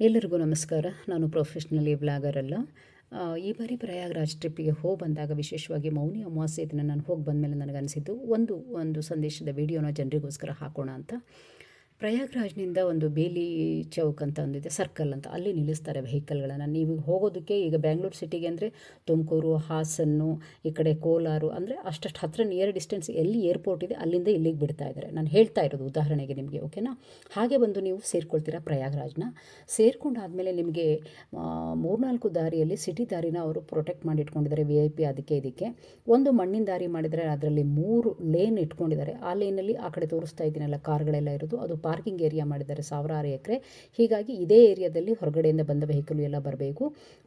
ಎಲ್ಲರಿಗೂ ನಮಸ್ಕಾರ. ನಾನು ಪ್ರೊಫೆಷ್ನಲಿ ಅಲ್ಲ. ಈ ಬಾರಿ ಪ್ರಯಾಗ್ರಾಜ್ ಟ್ರಿಪ್ಪಿಗೆ ಹೋಗಿ ಬಂದಾಗ ವಿಶೇಷವಾಗಿ ಮೌನಿ ಅಮಾವಾಸ್ಯೆ ದಿನ ನಾನು ಹೋಗಿ ಬಂದಮೇಲೆ ನನಗನ್ನಿಸಿದ್ದು ಒಂದು ಒಂದು ಸಂದೇಶದ ವಿಡಿಯೋನ ಜನರಿಗೋಸ್ಕರ ಹಾಕೋಣ ಅಂತ. ಪ್ರಯಾಗ್ರಾಜ್ನಿಂದ ಒಂದು ಬೇಲಿ ಚೌಕ್ ಅಂತ ಒಂದಿದೆ, ಸರ್ಕಲ್ ಅಂತ. ಅಲ್ಲಿ ನಿಲ್ಲಿಸ್ತಾರೆ ವೆಹಿಕಲ್ಗಳನ್ನು. ನೀವು ಹೋಗೋದಕ್ಕೆ ಈಗ ಬ್ಯಾಂಗ್ಳೂರು ಸಿಟಿಗೆ ಅಂದರೆ ತುಮಕೂರು, ಹಾಸನ್ನು, ಈ ಕಡೆ ಕೋಲಾರು ಅಂದರೆ ಅಷ್ಟಷ್ಟು ಹತ್ತಿರ ನಿಯರ್ ಡಿಸ್ಟೆನ್ಸ್ ಎಲ್ಲಿ ಏರ್ಪೋರ್ಟ್ ಇದೆ ಅಲ್ಲಿಂದ ಇಲ್ಲಿಗೆ ಬಿಡ್ತಾ ಇದ್ದಾರೆ. ನಾನು ಹೇಳ್ತಾ ಇರೋದು ಉದಾಹರಣೆಗೆ ನಿಮಗೆ ಓಕೆನಾ ಹಾಗೆ ಬಂದು ನೀವು ಸೇರ್ಕೊಳ್ತೀರಾ ಪ್ರಯಾಗ್ರಾಜ್ನ? ಸೇರ್ಕೊಂಡಾದಮೇಲೆ ನಿಮಗೆ ಮೂರ್ನಾಲ್ಕು ದಾರಿಯಲ್ಲಿ ಸಿಟಿ ದಾರಿನ ಅವರು ಪ್ರೊಟೆಕ್ಟ್ ಮಾಡಿ ಇಟ್ಕೊಂಡಿದ್ದಾರೆ ವಿ ಐ ಪಿ ಅದಕ್ಕೆ ಇದಕ್ಕೆ. ಒಂದು ಮಣ್ಣಿನ ದಾರಿ ಮಾಡಿದರೆ ಅದರಲ್ಲಿ ಮೂರು ಲೇನ್ ಇಟ್ಕೊಂಡಿದ್ದಾರೆ. ಆ ಲೇನಲ್ಲಿ ಆ ಕಡೆ ತೋರಿಸ್ತಾ ಇದ್ದೀನಲ್ಲ, ಕಾರ್ಗಳೆಲ್ಲ ಇರೋದು. ಅದು ಪಾರ್ಕಿಂಗ್ ಏರಿಯಾ ಮಾಡಿದ್ದಾರೆ ಸಾವಿರಾರು ಎಕರೆ. ಹೀಗಾಗಿ ಇದೇ ಏರಿಯಾದಲ್ಲಿ ಹೊರಗಡೆಯಿಂದ ಬಂದ ವೆಹಿಕಲ್ ಎಲ್ಲ ಬರಬೇಕು.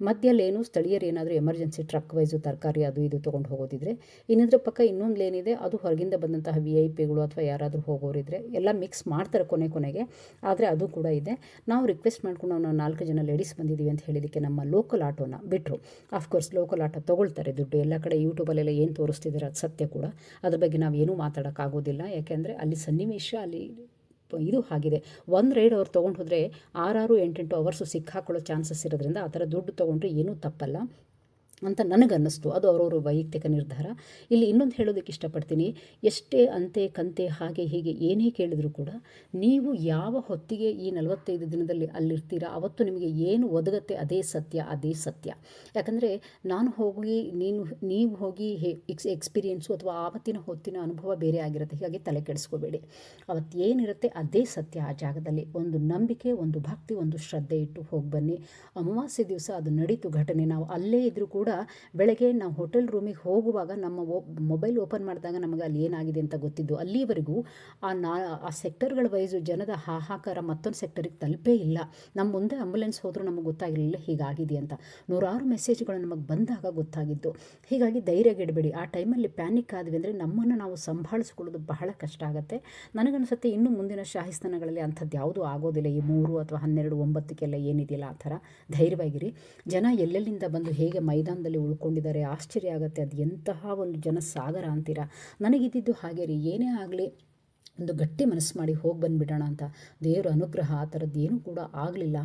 ಮಧ್ಯಲ್ಲೇನು ಲೇನು ಸ್ಥಳೀಯರು ಏನಾದರೂ ಎಮರ್ಜೆನ್ಸಿ ಟ್ರಕ್ ವೈಸು ತರಕಾರಿ ಅದು ಇದು ತೊಗೊಂಡು ಹೋಗೋದಿದ್ರೆ, ಇನ್ನೊಂದ್ರ ಪಕ್ಕ ಇನ್ನೊಂದು ಏನಿದೆ ಅದು ಹೊರಗಿಂದ ಬಂದಂತಹ ವಿ ಐ ಪಿಗಳು ಅಥವಾ ಯಾರಾದರೂ ಹೋಗೋರಿದ್ರೆ ಎಲ್ಲ ಮಿಕ್ಸ್ ಮಾಡ್ತಾರೆ ಕೊನೆ ಕೊನೆಗೆ, ಆದರೆ ಅದು ಕೂಡ ಇದೆ. ನಾವು ರಿಕ್ವೆಸ್ಟ್ ಮಾಡ್ಕೊಂಡು ನಾವು ನಾಲ್ಕು ಜನ ಲೇಡೀಸ್ ಬಂದಿದ್ದೀವಿ ಅಂತ ಹೇಳಿದ್ದಕ್ಕೆ ನಮ್ಮ ಲೋಕಲ್ ಆಟೋನ ಬಿಟ್ಟರು ಆಫ್ಕೋರ್ಸ್ ಲೋಕಲ್ ಆಟೋ ತೊಗೊಳ್ತಾರೆ ದುಡ್ಡು, ಎಲ್ಲ ಕಡೆ ಯೂಟ್ಯೂಬಲ್ಲೆಲ್ಲ ಏನು ತೋರಿಸ್ತಿದ್ದಾರೆ ಅದು ಸತ್ಯ ಕೂಡ. ಅದ್ರ ಬಗ್ಗೆ ನಾವು ಏನೂ ಮಾತಾಡೋಕ್ಕಾಗೋದಿಲ್ಲ ಯಾಕೆಂದರೆ ಅಲ್ಲಿ ಸನ್ನಿವೇಶ, ಅಲ್ಲಿ ಇದು ಆಗಿದೆ ಒಂದು ರೈಡ್ ಅವ್ರು ತೊಗೊಂಡು ಹೋದರೆ ಆರಾರು ಎಂಟೆಂಟು ಅವರ್ಸು ಸಿಕ್ಕಾಕೊಳ್ಳೋ ಚಾನ್ಸಸ್ ಇರೋದ್ರಿಂದ ಆ ಥರ ದುಡ್ಡು ತೊಗೊಂಡ್ರೆ ಏನೂ ತಪ್ಪಲ್ಲ. ಅಂತ ನನಗನ್ನಿಸ್ತು. ಅದು ಅವರವರ ವೈಯಕ್ತಿಕ ನಿರ್ಧಾರ. ಇಲ್ಲಿ ಇನ್ನೊಂದು ಹೇಳೋದಕ್ಕೆ ಇಷ್ಟಪಡ್ತೀನಿ. ಎಷ್ಟೇ ಅಂತೆ ಕಂತೆ ಹಾಗೆ ಹೀಗೆ ಏನೇ ಕೇಳಿದರೂ ಕೂಡ ನೀವು ಯಾವ ಹೊತ್ತಿಗೆ ಈ ನಲವತ್ತೈದು ದಿನದಲ್ಲಿ ಅಲ್ಲಿರ್ತೀರಾ, ಅವತ್ತು ನಿಮಗೆ ಏನು ಒದಗತ್ತೆ ಅದೇ ಸತ್ಯ ಅದೇ ಸತ್ಯ. ಯಾಕಂದರೆ ನಾನು ಹೋಗಿ, ನೀನು, ನೀವು ಹೋಗಿ ಎಕ್ಸ್, ಎಕ್ಸ್ಪೀರಿಯೆನ್ಸು ಅಥವಾ ಆವತ್ತಿನ ಹೊತ್ತಿನ ಅನುಭವ ಬೇರೆ ಆಗಿರುತ್ತೆ. ಹೀಗಾಗಿ ತಲೆ ಕೆಡಿಸ್ಕೋಬೇಡಿ. ಅವತ್ತು ಏನಿರುತ್ತೆ ಅದೇ ಸತ್ಯ ಆ ಜಾಗದಲ್ಲಿ. ಒಂದು ನಂಬಿಕೆ, ಒಂದು ಭಕ್ತಿ, ಒಂದು ಶ್ರದ್ಧೆ ಇಟ್ಟು ಹೋಗಿ ಬನ್ನಿ. ಅಮಾವಾಸ್ಯೆ ದಿವಸ ಅದು ನಡೀತು ಘಟನೆ. ನಾವು ಅಲ್ಲೇ ಇದ್ದರೂ ಕೂಡ ಬೆಳಗ್ಗೆ ನಾವು ಹೋಟೆಲ್ ರೂಮಿಗೆ ಹೋಗುವಾಗ ನಮ್ಮ ಮೊಬೈಲ್ ಓಪನ್ ಮಾಡಿದಾಗ ನಮಗೆ ಅಲ್ಲಿ ಏನಾಗಿದೆ ಅಂತ ಗೊತ್ತಿದ್ದು, ಅಲ್ಲಿವರೆಗೂ ಆ ನಾ, ಆ ಸೆಕ್ಟರ್ಗಳ ವೈಸು ಜನದ ಹಾಹಾಕಾರ ಮತ್ತೊಂದು ಸೆಕ್ಟರಿಗೆ ತಲುಪೇ ಇಲ್ಲ. ನಮ್ಮ ಮುಂದೆ ಆಂಬುಲೆನ್ಸ್ ಹೋದರೂ ನಮಗೆ ಗೊತ್ತಾಗಿರಲಿಲ್ಲ ಹೀಗಾಗಿದೆ ಅಂತ. ನೂರಾರು ಮೆಸೇಜ್ಗಳು ನಮಗೆ ಬಂದಾಗ ಗೊತ್ತಾಗಿದ್ದು. ಹೀಗಾಗಿ ಧೈರ್ಯಗೆಡಬೇಡಿ ಆ ಟೈಮಲ್ಲಿ ಪ್ಯಾನಿಕ್ ಆದ್ವಿ ಅಂದರೆ ನಮ್ಮನ್ನು ನಾವು ಸಂಭಾಳಿಸ್ಕೊಳ್ಳೋದು ಬಹಳ ಕಷ್ಟ ಆಗುತ್ತೆ. ನನಗನ್ಸುತ್ತೆ ಇನ್ನು ಮುಂದಿನ ಶಾಹಿಸ್ತಾನಗಳಲ್ಲಿ ಅಂಥದ್ದು ಯಾವುದೂ ಆಗೋದಿಲ್ಲ. ಈ ಮೂರು ಅಥವಾ ಹನ್ನೆರಡು ಒಂಬತ್ತಕ್ಕೆಲ್ಲ ಏನಿದೆಯಲ್ಲ ಆ ಥರ. ಧೈರ್ಯವಾಗಿರಿ. ಜನ ಎಲ್ಲೆಲ್ಲಿಂದ ಬಂದು ಹೇಗೆ ಮೈದಾನದಲ್ಲಿ ಉಳ್ಕೊಂಡಿದ್ದಾರೆ ಆಶ್ಚರ್ಯ ಆಗುತ್ತೆ. ಅದು ಎಂತಹ ಒಂದು ಜನಸಾಗರ ಅಂತೀರಾ? ನನಗಿದ್ದಿದ್ದು ಹಾಗೆ ರೀ ಏನೇ ಆಗಲಿ ಒಂದು ಗಟ್ಟಿ ಮನಸ್ಸು ಮಾಡಿ ಹೋಗಿ ಬಂದುಬಿಡೋಣ ಅಂತ. ದೇವರ ಅನುಗ್ರಹ ಆ ಥರದ್ದು ಏನೂ ಕೂಡ ಆಗಲಿಲ್ಲ.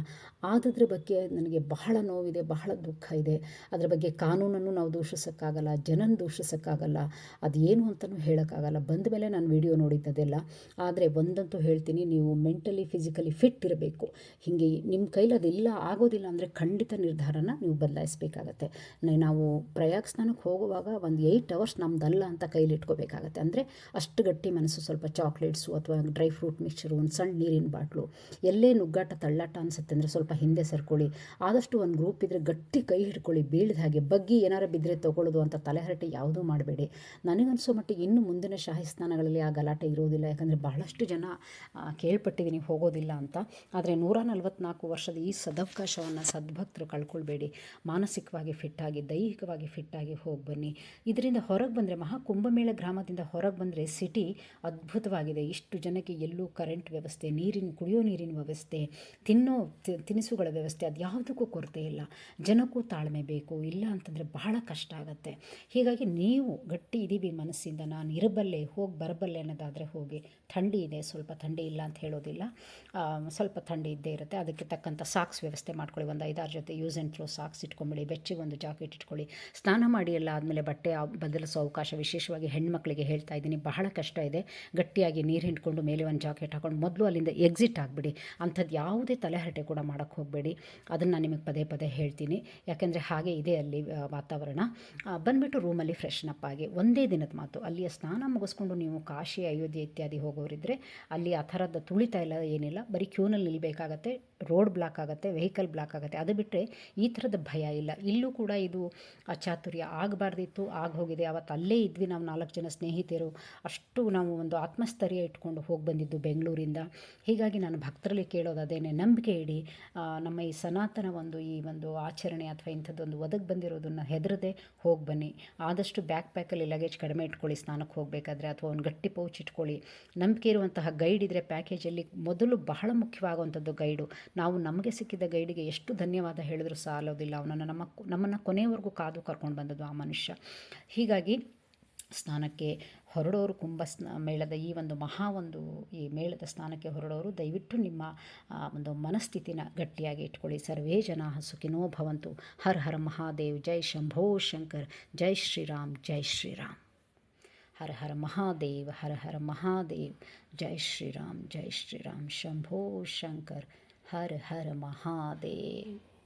ಆದದ್ರ ಬಗ್ಗೆ ನನಗೆ ಬಹಳ ನೋವಿದೆ, ಬಹಳ ದುಃಖ ಇದೆ. ಅದರ ಬಗ್ಗೆ ಕಾನೂನನ್ನು ನಾವು ದೂಷಿಸೋಕ್ಕಾಗಲ್ಲ, ಜನನ ದೂಷಿಸೋಕ್ಕಾಗಲ್ಲ. ಅದು ಏನು ಅಂತಲೂ ಹೇಳೋಕ್ಕಾಗಲ್ಲ. ಬಂದ ಮೇಲೆ ನಾನು ವಿಡಿಯೋ ನೋಡಿದ್ದದೆಲ್ಲ. ಆದರೆ ಒಂದಂತೂ ಹೇಳ್ತೀನಿ, ನೀವು ಮೆಂಟಲಿ, ಫಿಸಿಕಲಿ ಫಿಟ್ ಇರಬೇಕು. ಹೀಗೆ ನಿಮ್ಮ ಕೈಲಿ ಅದೆಲ್ಲ, ಆಗೋದಿಲ್ಲ ಅಂದರೆ ಖಂಡಿತ ನಿರ್ಧಾರನ ನೀವು ಬದಲಾಯಿಸಬೇಕಾಗತ್ತೆ. ನಾವು ಪ್ರಯಾಗ್ ಸ್ನಾನಕ್ಕೆ ಹೋಗುವಾಗ ಒಂದು ಏಯ್ಟ್ ಅವರ್ಸ್ ನಮ್ದಲ್ಲ ಅಂತ ಕೈಲಿ ಇಟ್ಕೋಬೇಕಾಗತ್ತೆ. ಅಂದರೆ ಅಷ್ಟು ಗಟ್ಟಿ ಮನಸ್ಸು, ಸ್ವಲ್ಪ ಚಾಕ್ಲೇಟ್ಸು ಅಥವಾ ಡ್ರೈ ಫ್ರೂಟ್ ಮಿಕ್ಸ್ಚರು, ಒಂದು ಸಣ್ಣ ನೀರಿನ ಬಾಟ್ಲು, ಎಲ್ಲೇ ನುಗ್ಗಾಟ ತಳ್ಳಾಟ ಅನಿಸುತ್ತೆ ಅಂದರೆ ಸ್ವಲ್ಪ ಹಿಂದೆ ಸರ್ಕೊಳ್ಳಿ. ಆದಷ್ಟು ಒಂದು ಗ್ರೂಪ್ ಇದ್ದರೆ ಗಟ್ಟಿ ಕೈ ಹಿಡ್ಕೊಳ್ಳಿ, ಬೀಳ್ದ ಹಾಗೆ. ಬಗ್ಗಿ ಏನಾರ ಬಿದ್ದರೆ ತೊಗೊಳ್ಳೋದು ಅಂತ ತಲೆಹರಟೆ ಯಾವುದೂ ಮಾಡಬೇಡಿ. ನನಗನ್ಸೋ ಮಟ್ಟಿಗೆ ಇನ್ನು ಮುಂದಿನ ಶಾಹಿ ಸ್ನಾನಗಳಲ್ಲಿ ಆ ಗಲಾಟೆ ಇರೋದಿಲ್ಲ. ಯಾಕಂದರೆ ಬಹಳಷ್ಟು ಜನ ಕೇಳ್ಪಟ್ಟಿದ್ದೀನಿ ಹೋಗೋದಿಲ್ಲ ಅಂತ. ಆದರೆ ನೂರ ನಲವತ್ನಾಲ್ಕು ವರ್ಷದ ಈ ಸದವಕಾಶವನ್ನು ಸದ್ಭಕ್ತರು ಕಳ್ಕೊಳ್ಬೇಡಿ. ಮಾನಸಿಕವಾಗಿ ಫಿಟ್ಟಾಗಿ ದೈಹಿಕವಾಗಿ ಫಿಟ್ಟಾಗಿ ಹೋಗಿ ಬನ್ನಿ. ಇದರಿಂದ ಹೊರಗೆ ಬಂದರೆ ಮಹಾಕುಂಭಮೇಳ ಗ್ರಾಮದಿಂದ ಹೊರಗೆ ಬಂದರೆ ಸಿಟಿ ಅದ್ಭುತವಾಗಿದೆ ಇಷ್ಟು ಜನಕ್ಕೆ ಎಲ್ಲೂ ಕರೆಂಟ್ ವ್ಯವಸ್ಥೆ, ನೀರಿನ, ಕುಡಿಯೋ ನೀರಿನ ವ್ಯವಸ್ಥೆ, ತಿನ್ನೋ ತಿನಿಸುಗಳ ವ್ಯವಸ್ಥೆ, ಅದು ಯಾವುದಕ್ಕೂ ಕೊರತೆ ಇಲ್ಲ. ಜನಕ್ಕೂ ತಾಳ್ಮೆ ಬೇಕು. ಇಲ್ಲ ಅಂತಂದರೆ ಬಹಳ ಕಷ್ಟ ಆಗುತ್ತೆ. ಹೀಗಾಗಿ ನೀವು ಗಟ್ಟಿ ಇದೀವಿ ಮನಸ್ಸಿಂದ. ನಾನು ಇರಬಲ್ಲೆ, ಹೋಗಿ ಬರಬಲ್ಲೆ ಅನ್ನೋದಾದರೆ ಹೋಗಿ, ಥಂಡಿ ಇದೆ, ಸ್ವಲ್ಪ ಥಂಡಿ ಇಲ್ಲ ಅಂತ ಹೇಳೋದಿಲ್ಲ. ಸ್ವಲ್ಪ ಥಂಡಿ ಇದ್ದೇ ಇರುತ್ತೆ. ಅದಕ್ಕೆ ತಕ್ಕಂಥ ಸಾಕ್ಸ್ ವ್ಯವಸ್ಥೆ ಮಾಡ್ಕೊಳ್ಳಿ. ಒಂದು ಐದಾರು ಜೊತೆ ಯೂಸ್ ಆ್ಯಂಡ್ ಥ್ರೋ ಸಾಕ್ಸ್ ಇಟ್ಕೊಂಬಿಡಿ. ಬೆಚ್ಚಿಗೆ ಒಂದು ಜಾಕೆಟ್ ಇಟ್ಕೊಳ್ಳಿ. ಸ್ನಾನ ಮಾಡಿ ಎಲ್ಲ ಆದಮೇಲೆ ಬಟ್ಟೆ ಬದಲಿಸೋ ಅವಕಾಶ ವಿಶೇಷವಾಗಿ ಹೆಣ್ಮಕ್ಳಿಗೆ ಹೇಳ್ತಾ ಇದ್ದೀನಿ. ಬಹಳ ಕಷ್ಟ ಇದೆ. ಗಟ್ಟಿಯಾಗಿ ನೀರು ಹಿಂಡ್ಕೊಂಡು ಮೇಲೆ ಒಂದು ಜಾಕೆಟ್ ಹಾಕೊಂಡು ಮೊದಲು ಅಲ್ಲಿಂದ ಎಕ್ಸಿಟ್ ಆಗಿಬಿಡಿ. ಅಂಥದ್ದು ಯಾವುದೇ ತಲೆಹರಟೆ ಕೂಡ ಮಾಡೋಕ್ಕೆ ಹೋಗಬೇಡಿ. ಅದನ್ನು ನಾನು ನಿಮಗೆ ಪದೇ ಪದೇ ಹೇಳ್ತೀನಿ. ಯಾಕೆಂದರೆ ಹಾಗೆ ಇದೆ ಅಲ್ಲಿ ವಾತಾವರಣ. ಬಂದುಬಿಟ್ಟು ರೂಮಲ್ಲಿ ಫ್ರೆಶ್ನಪ್ ಆಗಿ ಒಂದೇ ದಿನದ ಮಾತು. ಅಲ್ಲಿಯ ಸ್ನಾನ ಮುಗಿಸ್ಕೊಂಡು ನೀವು ಕಾಶಿ, ಅಯೋಧ್ಯೆ ಇತ್ಯಾದಿ ಹೋಗೋರಿದ್ದರೆ ಅಲ್ಲಿ ಆ ಥರದ ತುಳಿತಾ ಇಲ್ಲ, ಏನಿಲ್ಲ. ಬರೀ ಕ್ಯೂನಲ್ಲಿ ನಿಲ್ಲಬೇಕಾಗತ್ತೆ ರೋಡ್ ಬ್ಲಾಕ್ ಆಗುತ್ತೆ ವೆಹಿಕಲ್ ಬ್ಲಾಕ್ ಆಗುತ್ತೆ. ಅದು ಬಿಟ್ಟರೆ ಈ ಥರದ ಭಯ ಇಲ್ಲ. ಇಲ್ಲೂ ಕೂಡ ಇದು ಅಚಾತುರ್ಯ ಆಗಬಾರ್ದಿತ್ತು, ಆಗ ಹೋಗಿದೆ. ಅವತ್ತು ಅಲ್ಲೇ ಇದ್ವಿ ನಾವು ನಾಲ್ಕು ಜನ ಸ್ನೇಹಿತರು. ಅಷ್ಟು ನಾವು ಒಂದು ಆತ್ಮಸ್ಥೈರ್ಯ ಇಟ್ಕೊಂಡು ಹೋಗಿ ಬಂದಿದ್ದು ಬೆಂಗಳೂರಿಂದ. ಹೀಗಾಗಿ ನಾನು ಭಕ್ತರಲ್ಲಿ ಕೇಳೋದು ಅದೇನೆ, ನಂಬಿಕೆ ಇಡಿ. ನಮ್ಮ ಈ ಸನಾತನ ಒಂದು ಈ ಒಂದು ಆಚರಣೆ ಅಥವಾ ಇಂಥದ್ದೊಂದು ಒದಗಿ ಬಂದಿರೋದನ್ನು ಹೆದರದೆ ಹೋಗಿ ಬನ್ನಿ. ಆದಷ್ಟು ಬ್ಯಾಕ್ ಪ್ಯಾಕಲ್ಲಿ ಲಗೇಜ್ ಕಡಿಮೆ ಇಟ್ಕೊಳ್ಳಿ, ಸ್ನಾನಕ್ಕೆ ಹೋಗಬೇಕಾದ್ರೆ ಅಥವಾ ಒಂದು ಗಟ್ಟಿ ಪೌಚ್ ಇಟ್ಕೊಳ್ಳಿ. ನಂಬಿಕೆ ಇರುವಂತಹ ಗೈಡ್ ಇದ್ದರೆ ಪ್ಯಾಕೇಜಲ್ಲಿ ಮೊದಲು ಬಹಳ ಮುಖ್ಯವಾಗುವಂಥದ್ದು ಗೈಡು. ನಾವು ನಮಗೆ ಸಿಕ್ಕಿದ ಗೈಡಿಗೆ ಎಷ್ಟು ಧನ್ಯವಾದ ಹೇಳಿದ್ರು ಸಾಲೋದಿಲ್ಲ. ಅವನನ್ನು ನಮ್ಮ, ನಮ್ಮನ್ನು ಕೊನೆಯವರೆಗೂ ಕಾದು ಕರ್ಕೊಂಡು ಬಂದದ್ದು ಆ ಮನುಷ್ಯ. ಹೀಗಾಗಿ ಸ್ನಾನಕ್ಕೆ ಹೊರಡೋರು ಕುಂಭ ಸ್ನ, ಮೇಳದ ಈ ಒಂದು ಮಹಾ ಒಂದು ಈ ಮೇಳದ ಸ್ನಾನಕ್ಕೆ ಹೊರಡೋರು ದಯವಿಟ್ಟು ನಿಮ್ಮ ಒಂದು ಮನಸ್ಥಿತಿನ ಗಟ್ಟಿಯಾಗಿ ಇಟ್ಕೊಳ್ಳಿ. ಸರ್ವೇ ಜನ ಸುಖಿನೋ ಭವಂತು. ಹರ್ ಹರ್ ಮಹಾದೇವ್. ಜೈ ಶಂಭೋ ಶಂಕರ್. ಜೈ ಶ್ರೀರಾಮ್. ಜೈ ಶ್ರೀರಾಮ್. ಹರ ಹರ ಮಹಾದೇವ್. ಹರ ಹರ ಮಹಾದೇವ್. ಜೈ ಶ್ರೀರಾಮ್. ಜೈ ಶ್ರೀರಾಮ್. ಶಂಭೋ ಶಂಕರ್. ಹರ ಹರ ಮಹಾದೇವ್.